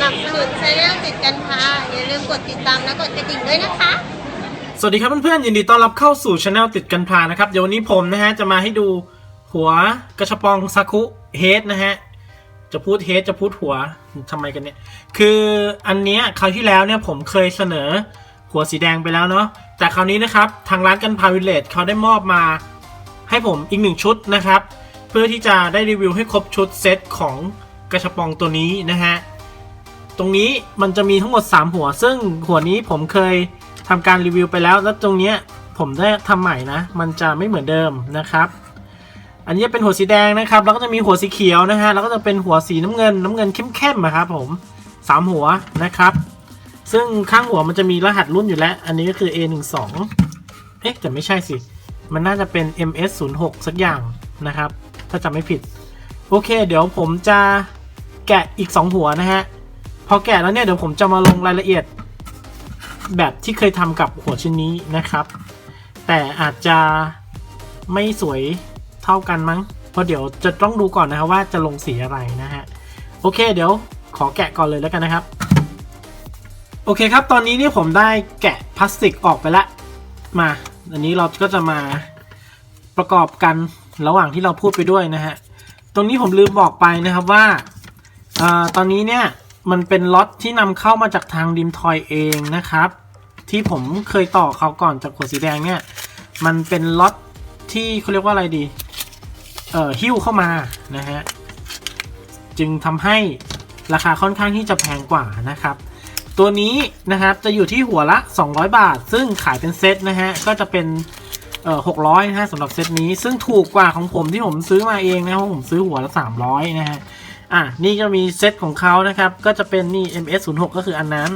หลักสูตรใช้เรื่องติดกันค่ะอย่าลืมกดติดตามและกดกระดิ่งด้วยนะคะ สวัสดีครับเพื่อนๆยินดีต้อนรับเข้าสู่ช anel ติดกันพานะครับ เดี๋ยววันนี้ผมนะฮะจะมาให้ดูหัวกระชปองซาคุเฮดนะฮะ จะพูดเฮดจะพูดหัวทำไมกันเนี่ย คืออันเนี้ยคราวที่แล้วเนี่ยผมเคยเสนอหัวสีแดงไปแล้วเนาะ แต่คราวนี้นะครับทางร้านกันพาวิลเลจเขาได้มอบมาให้ผมอีกหนึ่งชุดนะครับ เพื่อที่จะได้รีวิวให้ครบชุดเซตของกระชปองตัวนี้นะฮะ ตรงนี้มันจะมีทั้งหมด 3 หัว ซึ่งหัวนี้ผมเคยทำการรีวิวไปแล้ว แล้วตรงเนี้ยผมได้ทำใหม่นะ มันจะไม่เหมือนเดิมนะครับ อันนี้เป็นหัวสีแดงนะครับ แล้วก็จะมีหัวสีเขียวนะฮะ แล้วก็จะเป็นหัวสีน้ำเงิน น้ำเงินเข้มๆอะครับผมสามหัวนะครับ ซึ่งข้างหัวมันจะมีรหัสรุ่นอยู่แล้ว อันนี้ก็คือ A12 เอ๊ะแต่ไม่ใช่สิ มันน่าจะเป็น MS06 สักอย่างนะครับ ถ้าจำไม่ผิด โอเค เดี๋ยวผมจะแกะอีก 2 หัวนะฮะ พอแกะแล้วเนี่ยเดี๋ยวผมจะมาลงรายละเอียด แบบที่เคยทำกับหัวชิ้นนี้นะครับ แต่อาจจะไม่สวยเท่ากันมั้ง เพราะเดี๋ยวจะต้องดูก่อนนะครับว่าจะลงสีอะไรนะฮะ โอเคเดี๋ยวขอแกะก่อนเลยแล้วกันนะครับ โอเคครับ ตอนนี้นี่ผมได้แกะพลาสติกออกไปละ มา อันนี้เราก็จะมาประกอบกันระหว่างที่เราพูดไปด้วยนะฮะ ตรงนี้ผมลืมบอกไปนะครับว่าอาตอนนี้เนี่ย มันเป็นล็อตที่นำเข้ามาจากทางดิมทอยเองนะครับ ที่ผมเคยต่อเขาก่อนจากขวดสีแดงเนี่ย มันเป็นล็อตที่เขาเรียกว่าอะไรดี เอ่อหิ้วเข้ามานะฮะ จึงทำให้ราคาค่อนข้างที่จะแพงกว่านะครับ ตัวนี้นะครับจะอยู่ที่หัวละ 200 บาท ซึ่งขายเป็นเซตนะฮะ ก็จะเป็นเอ่อ600นะฮะสำหรับเซตนี้ ซึ่งถูกกว่าของผมที่ผมซื้อมาเองนะเพราะผมซื้อหัวละ 300 นะฮะ อะนี่ก็มีเซตของเขานะครับ ก็จะเป็นนี่ MS06 ก็คืออันนั้น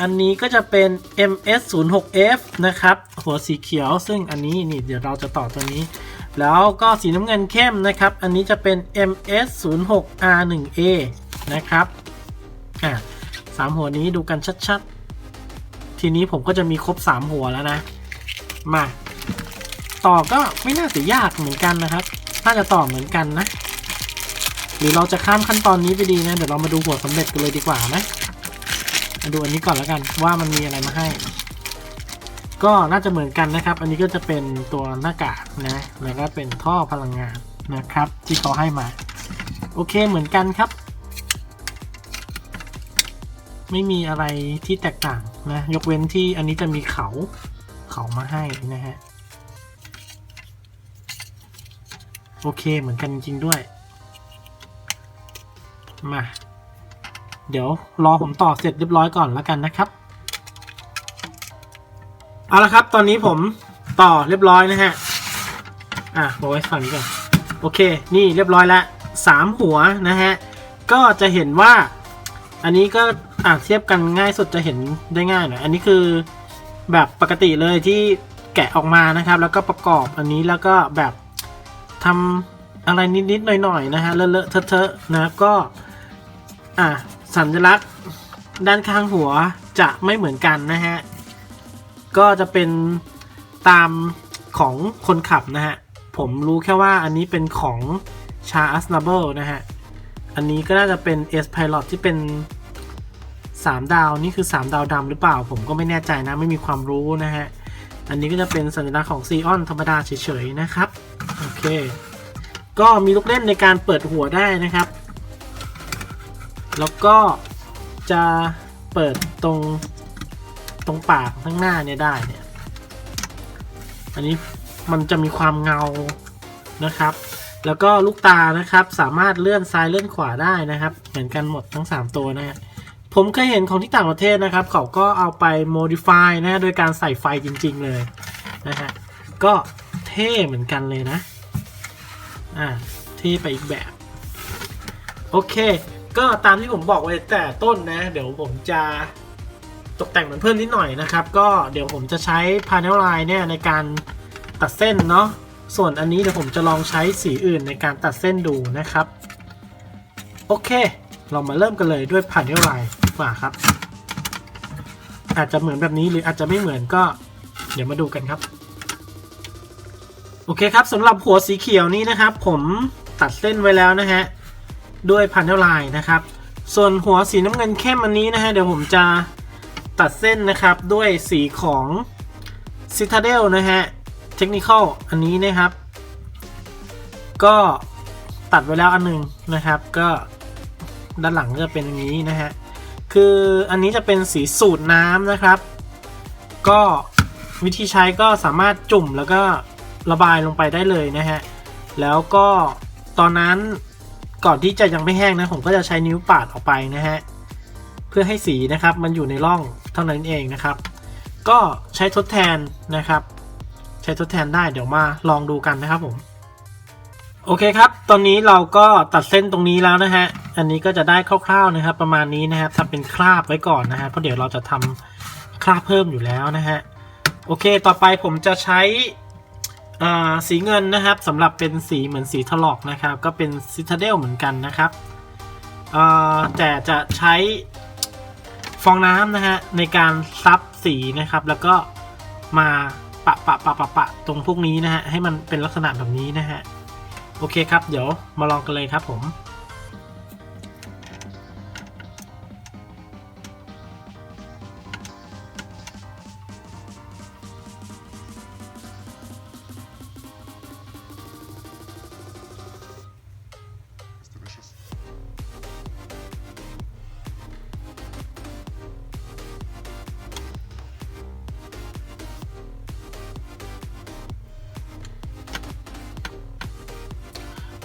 อันนี้ก็จะเป็น MS06F นะครับ หัวสีเขียว ซึ่งอันนี้นี่เดี๋ยวเราจะต่อตัวนี้ แล้วก็สีน้ำเงินเข้มนะครับ อันนี้จะเป็น MS06R1A นะครับอะสามหัวนี้ดูกันชัดๆ ทีนี้ผมก็จะมีครบ 3 หัวแล้วนะ มา ต่อก็ไม่น่าจะยากเหมือนกันนะครับ น่าจะต่อเหมือนกันนะ หรือเราจะข้ามขั้นตอนนี้ไปดีนะ เดี๋ยวเรามาดูหัวสำเร็จกันเลยดีกว่าไหมมาดูอันนี้ก่อนแล้วกันว่ามันมีอะไรมาให้ ก็น่าจะเหมือนกันนะครับ อันนี้ก็จะเป็นตัวหน้ากากนะแล้วก็เป็นท่อพลังงานนะครับ ที่เขาให้มา โอเคเหมือนกันครับ ไม่มีอะไรที่แตกต่างนะยกเว้นที่อันนี้จะมีเขาเขามาให้นะฮะโอเคเหมือนกันจริงด้วย มา เดี๋ยวรอผมต่อเสร็จเรียบร้อยก่อนแล้วกันนะครับ เอาละครับ ตอนนี้ผมต่อเรียบร้อยนะฮะ อะบอกไว้ฝั่งนี้ก่อน โอเค นี่เรียบร้อยแล้วสามหัวนะฮะ ก็จะเห็นว่า อันนี้ก็อะเทียบกันง่ายสุดจะเห็นได้ง่ายหน่อย อันนี้คือแบบปกติเลยที่แกะออกมานะครับ แล้วก็ประกอบอันนี้แล้วก็แบบทำอะไรนิดๆหน่อยๆนะฮะเลอะๆเทอะๆนะก็ อะสัญลักษณ์ด้านข้างหัวจะไม่เหมือนกันนะฮะ ก็จะเป็นตามของคนขับนะฮะ ผมรู้แค่ว่าอันนี้เป็นของชาอัสนาเบิลนะฮะ อันนี้ก็น่าจะเป็น S Pilot ที่เป็น 3 ดาว นี่คือ 3 ดาวดำหรือเปล่า ผมก็ไม่แน่ใจนะ ไม่มีความรู้นะฮะ อันนี้ก็จะเป็นสัญลักษณ์ของซีออนธรรมดาเฉยๆนะครับ โอเค ก็มีลูกเล่นในการเปิดหัวได้นะครับ แล้วก็จะเปิดตรงตรงปากข้างหน้าเนี่ยได้เนี่ย อันนี้มันจะมีความเงานะครับ แล้วก็ลูกตานะครับ สามารถเลื่อนซ้ายเลื่อนขวาได้นะครับ เหมือนกันหมดทั้ง 3 ตัวนะฮะผมเคยเห็นของที่ต่างประเทศนะครับ เขาก็เอาไป modify นะโดยการใส่ไฟจริง ๆ เลยนะฮะก็เท่เหมือนกันเลยนะ อ่าเท่ไปอีกแบบ โอเค ก็ตามที่ผมบอกไว้แต่ต้นนะ เดี๋ยวผมจะตกแต่งมันเพิ่มนิดหน่อยนะครับ ก็เดี๋ยวผมจะใช้ panel line เนี่ยในการตัดเส้นเนาะส่วนอันนี้เดี๋ยวผมจะลองใช้สีอื่นในการตัดเส้นดูนะครับ โอเค เรามาเริ่มกันเลยด้วย panel line ดีกว่าครับ อาจจะเหมือนแบบนี้หรืออาจจะไม่เหมือนก็เดี๋ยวมาดูกันครับ โอเคครับสำหรับหัวสีเขียวนี้นะครับ ผมตัดเส้นไว้แล้วนะฮะ ด้วย panel line นะครับ ส่วนหัวสีน้ำเงินเข้มอันนี้นะฮะเดี๋ยวผมจะตัดเส้นนะครับด้วยสีของ Citadel นะฮะ Technical อันนี้นะครับ ก็ตัดไว้แล้วอันหนึงนะครับ ก็ด้านหลังก็จะเป็นอย่างนี้นะฮะคืออันนี้จะเป็นสีสูตรน้ำนะครับ ก็วิธีใช้ก็สามารถจุ่มแล้วก็ระบายลงไปได้เลยนะฮะ แล้วก็ตอนนั้น ก่อนที่จะยังไม่แห้งนะผมก็จะใช้นิ้วปาดออกไปนะฮะเพื่อให้สีนะครับมันอยู่ในร่องเท่านั้นเองนะครับ ก็ใช้ทดแทนนะครับ ใช้ทดแทนได้เดี๋ยวมาลองดูกันนะครับผมโอเคครับ ตอนนี้เราก็ตัดเส้นตรงนี้แล้วนะฮะ อันนี้ก็จะได้คร่าวๆนะครับ ประมาณนี้นะฮะทำเป็นคราบไว้ก่อนนะฮะ เพราะเดี๋ยวเราจะทำคราบเพิ่มอยู่แล้วนะฮะ โอเค ต่อไปผมจะใช้ สีเงินนะครับสำหรับเป็นสีเหมือนสีถลอกนะครับ ก็เป็นซิตาเดลเหมือนกันนะครับแต่จะใช้ฟองน้ำนะฮะในการซับสีนะครับ แล้วก็มาปะปะปะปะปะตรงพวกนี้นะฮะให้มันเป็นลักษณะแบบนี้นะฮะโอเคครับ เดี๋ยวมาลองกันเลยครับผม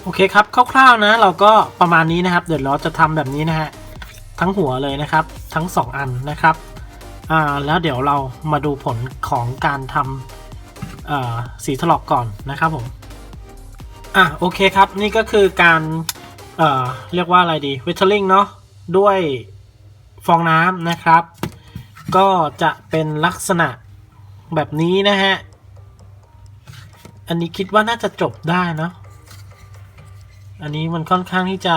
โอเคครับคร่าวๆนะ เราก็ประมาณนี้นะครับ เดี๋ยวเราจะทำแบบนี้นะฮะทั้งหัวเลยนะครับ ทั้ง 2 อันนะครับอ่าแล้วเดี๋ยวเรามาดูผลของการทำสีถลอกก่อนนะครับผมอะโอเคครับนี่ก็คือการเอ่อเรียกว่าอะไรดีเวทเทอร์ลิงเนาะด้วยฟองน้ำนะครับ ก็จะเป็นลักษณะแบบนี้นะฮะ อันนี้คิดว่าน่าจะจบได้เนาะ อันนี้มันค่อนข้างที่จะ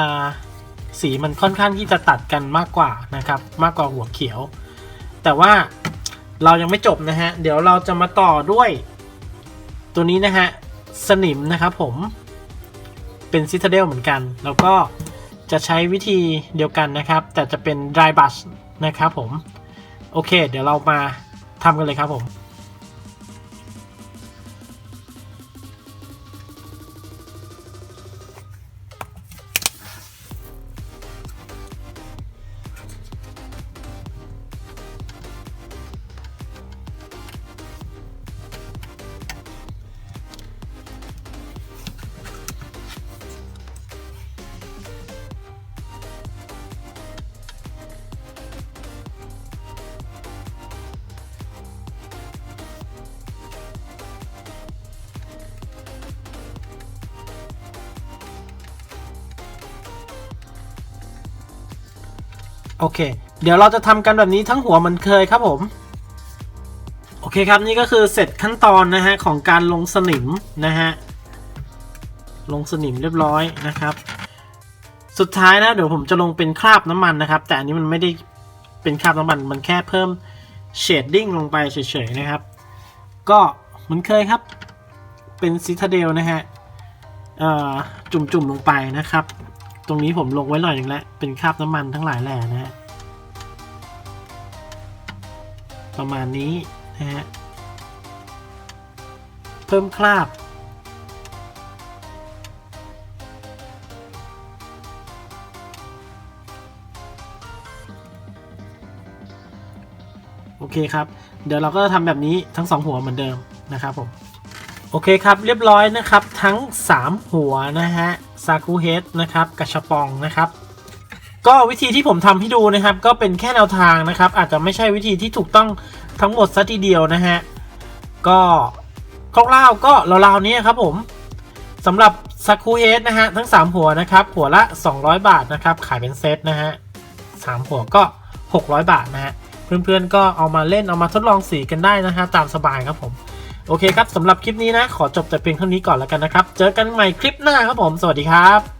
สีมันค่อนข้างที่จะตัดกันมากกว่านะครับ มากกว่าหัวเขียว แต่ว่าเรายังไม่จบนะฮะ เดี๋ยวเราจะมาต่อด้วย ตัวนี้นะฮะ สนิมนะครับผมเป็นซิตาเดลเหมือนกัน แล้วก็จะใช้วิธีเดียวกันนะครับ แต่จะเป็น dry brush นะครับผม โอเค เดี๋ยวเรามาทำกันเลยครับผม โอเค เดี๋ยวเราจะทำกันแบบนี้ทั้งหัวเหมันเคยครับผม โอเคครับนี่ก็คือเสร็จขั้นตอนนะฮะของการลงสนิมนะฮะลงสนิมเรียบร้อยนะครับ สุดท้ายนะเดี๋ยวผมจะลงเป็นคราบน้ำมันนะครับ แต่อันนี้มันไม่ได้เป็นคราบน้ำมันมันแค่เพิ่มเชดดิ้งลงไปเฉยๆนะครับ ก็เหมือนเคยครับ เป็นซิตาเดลนะฮะจุ่มๆลงไปนะครับ ตรงนี้ผมลงไว้หน่อยหนึงแล้วเป็นคราบน้ำมันทั้งหลายแหล่นะฮะประมาณนี้นะฮะเพิ่มคราบ โอเคครับ เดี๋ยวเราก็ทำแบบนี้ทั้งสองหัวเหมือนเดิมนะครับผม โอเคครับเรียบร้อยนะครับทั้ง 3 หัวนะฮะ ซากุเฮดนะครับกระชปองนะครับ ก็วิธีที่ผมทำให้ดูนะครับ ก็เป็นแค่แนวทางนะครับ อาจจะไม่ใช่วิธีที่ถูกต้องทั้งหมดซะทีเดียวนะฮะ ก็คร่าวๆก็ราวๆนี้ครับผมสำหรับซากุเฮดนะฮะทั้ง 3 หัวนะครับ หัวละ 200 บาทนะครับ ขายเป็นเซตนะฮะสามหัวก็ 600 บาทนะฮะเพื่อนๆก็เอามาเล่นเอามาทดลองสีกันได้นะฮะตามสบายครับผม โอเคครับสำหรับคลิปนี้นะ ขอจบแต่เพียงเท่านี้ก่อนแล้วกันนะครับ เจอกันใหม่คลิปหน้าครับผม สวัสดีครับ